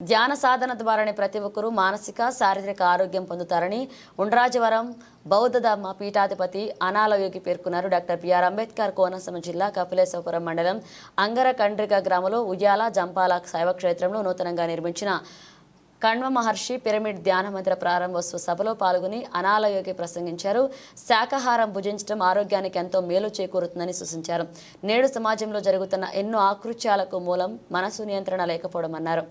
ధ్యాన సాధన ద్వారానే ప్రతి ఒక్కరూ మానసిక శారీరక ఆరోగ్యం పొందుతారని ఉండ్రాజవరం బౌద్ధధర్మ పీఠాధిపతి అనాలయోగి పేర్కొన్నారు. డాక్టర్ బిఆర్ అంబేద్కర్ కోనసీమ జిల్లా కపిలేశ్వపురం మండలం అంగరకండ్రిక గ్రామంలో ఉయ్యాల జంపాల శైవక్షేత్రంలో నూతనంగా నిర్మించిన కణ్వ మహర్షి పిరమిడ్ ధ్యాన మందిర ప్రారంభోత్సవ సభలో పాల్గొని అనాలయోగి ప్రసంగించారు. శాకాహారం భుజించడం ఆరోగ్యానికి ఎంతో మేలు చేకూరుతుందని సూచించారు. నేడు సమాజంలో జరుగుతున్న ఎన్నో ఆకృత్యాలకు మూలం మనసు నియంత్రణ లేకపోవడం అన్నారు.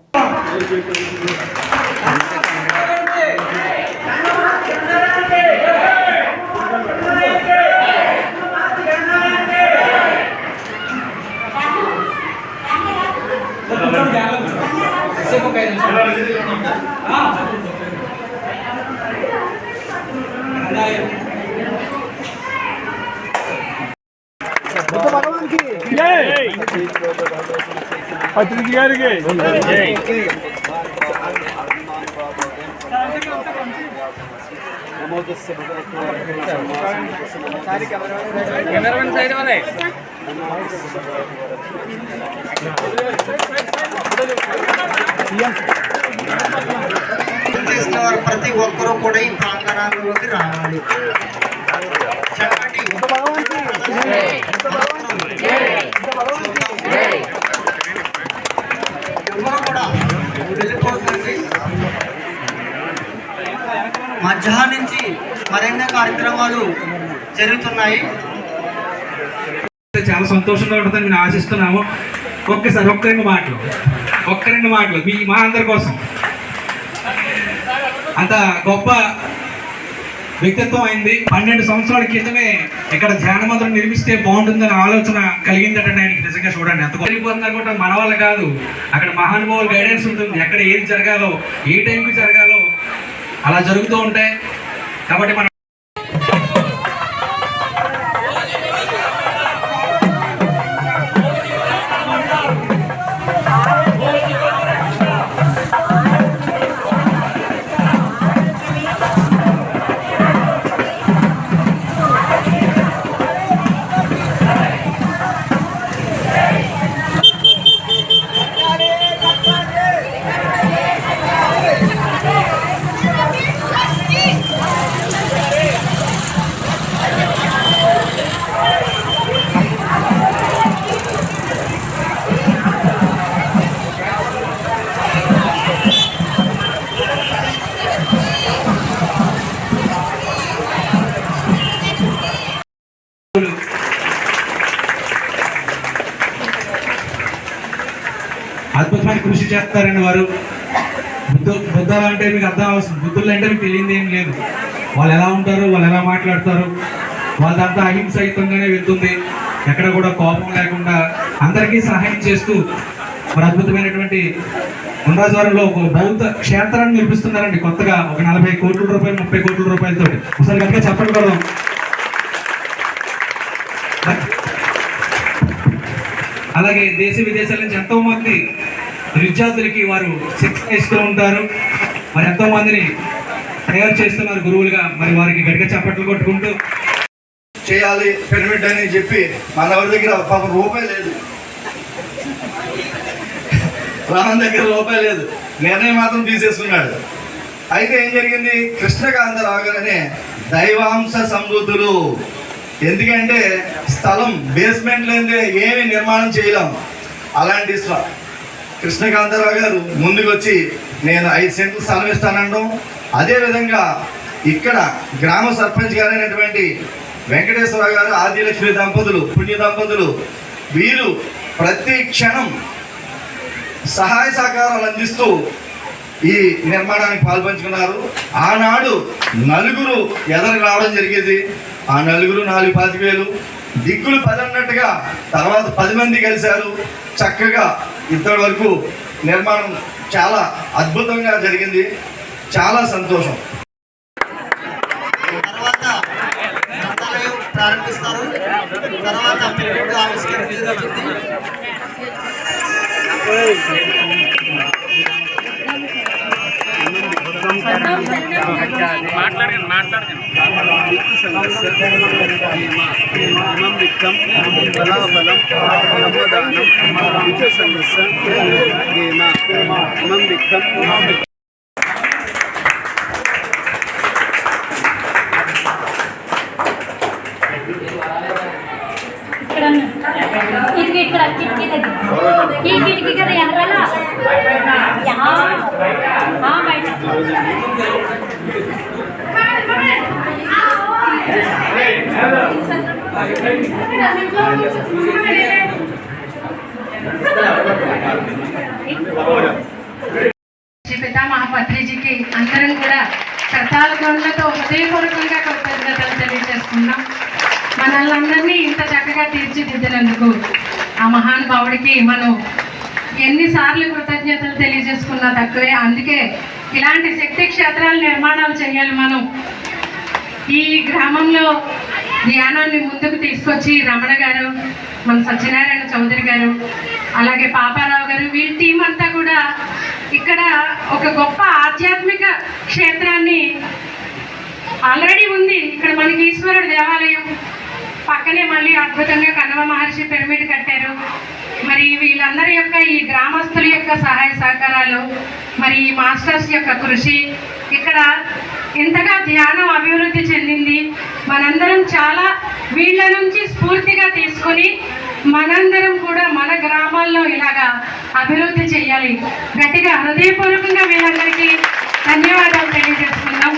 బుద్ధ భగవాన్కి జై అతిథి గారికి చేసిన వారు ప్రతి ఒక్కరూ కూడా ఈ ప్రాంగణాలలోకి రావాలి. చెప్పండి. ఎవరు కూడా వెళ్ళిపోతుంది మధ్యాహ్నం నుంచి మరెన్నో కార్యక్రమాలు జరుగుతున్నాయి. చాలా సంతోషంగా ఉంటుందని నేను ఆశిస్తున్నాము. ఒక్కసారి ఒక్క రెండు మాటలు. ఒక్క రెండు మాటలు. మీ మా అందరి కోసం. అంత గొప్ప వ్యక్తిత్వం అయింది. పన్నెండు సంవత్సరాల క్రితమే ఇక్కడ ధ్యాన మందిరం నిర్మిస్తే బాగుంటుందనే ఆలోచన కలిగిందట ఆయనకి నిజంగా చూడండి. ఎంత వెళ్ళిపోతున్నారు కూడా మన వాళ్ళు కాదు. అక్కడ మహానుభావుల గైడెన్స్ ఉంటుంది. ఎక్కడ ఏది జరగాలో ఏ టైంకి జరగాలో అలా జరుగుతూ ఉంటాయి. కాబట్టి మనం అద్భుతమైన కృషి చేస్తారండి వారు బుద్ధ బుద్ధలు అంటే మీకు అర్థం అవసరం. బుద్ధులు అంటే మీకు తెలియదు ఏం లేదు. వాళ్ళు ఎలా ఉంటారు వాళ్ళు ఎలా మాట్లాడతారు వాళ్ళంతా అహింసయుతంగానే వెళ్తుంది. ఎక్కడ కూడా కోపం లేకుండా అందరికీ సహాయం చేస్తూ మరి అద్భుతమైనటువంటి ఉండ్రాజవరంలో ఒక బౌద్ధ క్షేత్రాన్ని నిర్మిస్తున్నారండి కొత్తగా. ఒక నలభై కోట్ల రూపాయలు ముప్పై కోట్ల రూపాయలతో ఒకసారి కనుక చెప్పండి కదా అలాగే దేశ విదేశాల నుంచి ఎంతో మంది విద్యార్థులకి వారు శిక్షణ ఇస్తూ ఉంటారు. మరి ఎంతో మందిని తయారు చేస్తున్నారు గురువులుగా. మరి వారికి గట్టిగా చప్పట్లు కొట్టుకుంటూ. చేయాలి పిరమిడ్ అని చెప్పి మన ఎవరి దగ్గర పాప రూపాయి లేదు. రాహన్ దగ్గర రూపాయి లేదు. నిర్ణయం మాత్రం తీసేసుకున్నాడు. అయితే ఏం జరిగింది? కృష్ణకాంతరావు గారనే దైవాంశ సమృద్ధులు. ఎందుకంటే స్థలం బేస్మెంట్ లేదే ఏమి నిర్మాణం చేయలేం. అలాంటి స్వ- కృష్ణకాంతారావు గారు ముందుకు వచ్చి నేను ఐదు సెంట్లు స్థలం ఇస్తానంటాం అదేవిధంగా ఇక్కడ గ్రామ సర్పంచ్ గారైనటువంటి వెంకటేశ్వర గారు ఆదిలక్ష్మి దంపతులు పుణ్య దంపతులు వీరు ప్రతి క్షణం సహాయ సహకారాలు అందిస్తూ ఈ నిర్మాణానికి పాల్పంచుకున్నారు. ఆనాడు నలుగురు ఎదరికి రావడం జరిగేది. ఆ నలుగురు నాలుగు పాతిక వేలు. దిక్కులు పదన్నట్టుగా తర్వాత పది మంది కలిశారు. చక్కగా ఇప్పటి వరకు నిర్మాణం చాలా అద్భుతంగా జరిగింది. చాలా సంతోషం. తర్వాత ప్రారంభిస్తారు. తర్వాత పిరమిడ్ ఆవిష్కరించడం జరుగుతుంది. ఆ ఇక్కడ కిటికీ ఇక్కడ కిటికీ దగ్గర ఈ కిటికీ కదా వెనకాల యా. ఆ, బయట శ్రీ పితామహ పత్రిజీకి అందరం కూడా కర్తాల గౌన్లతో హృదయపూర్వకంగా కృతజ్ఞతలు తెలియజేస్తున్నాం మనల్ని అందరినీ ఇంత చక్కగా తీర్చిదిద్దినందుకు ఆ మహానుభావుడికి మనం ఎన్నిసార్లు కృతజ్ఞతలు తెలియజేసుకున్నా తక్కువే. అందుకే ఇలాంటి శక్తి క్షేత్రాల నిర్మాణాలు చేయాలి మనం. ఈ గ్రామంలో ధ్యానాన్ని ముందుకు తీసుకొచ్చి రమణ గారు మన సత్యనారాయణ చౌదరి గారు అలాగే పాపారావు గారు వీళ్ళ టీం అంతా కూడా ఇక్కడ ఒక గొప్ప ఆధ్యాత్మిక క్షేత్రాన్ని ఆల్రెడీ ఉంది. ఇక్కడ మనకి ఈశ్వరుడు దేవాలయం పక్కనే మళ్ళీ అద్భుతంగా కన్నవ మహర్షి పిరమిడ్ కట్టారు. మరి వీళ్ళందరి యొక్క ఈ గ్రామస్తుల యొక్క సహాయ సహకారాలు మరి ఈ మాస్టర్స్ యొక్క కృషి ఇక్కడ ఇంతగా ధ్యానం అభివృద్ధి చెందింది. మనందరం చాలా వీళ్ళ నుంచి స్ఫూర్తిగా తీసుకొని మనందరం కూడా మన గ్రామాల్లో ఇలాగా అభివృద్ధి చేయాలి. గట్టిగా హృదయపూర్వకంగా వీళ్ళందరికీ ధన్యవాదాలు తెలియజేస్తున్నాం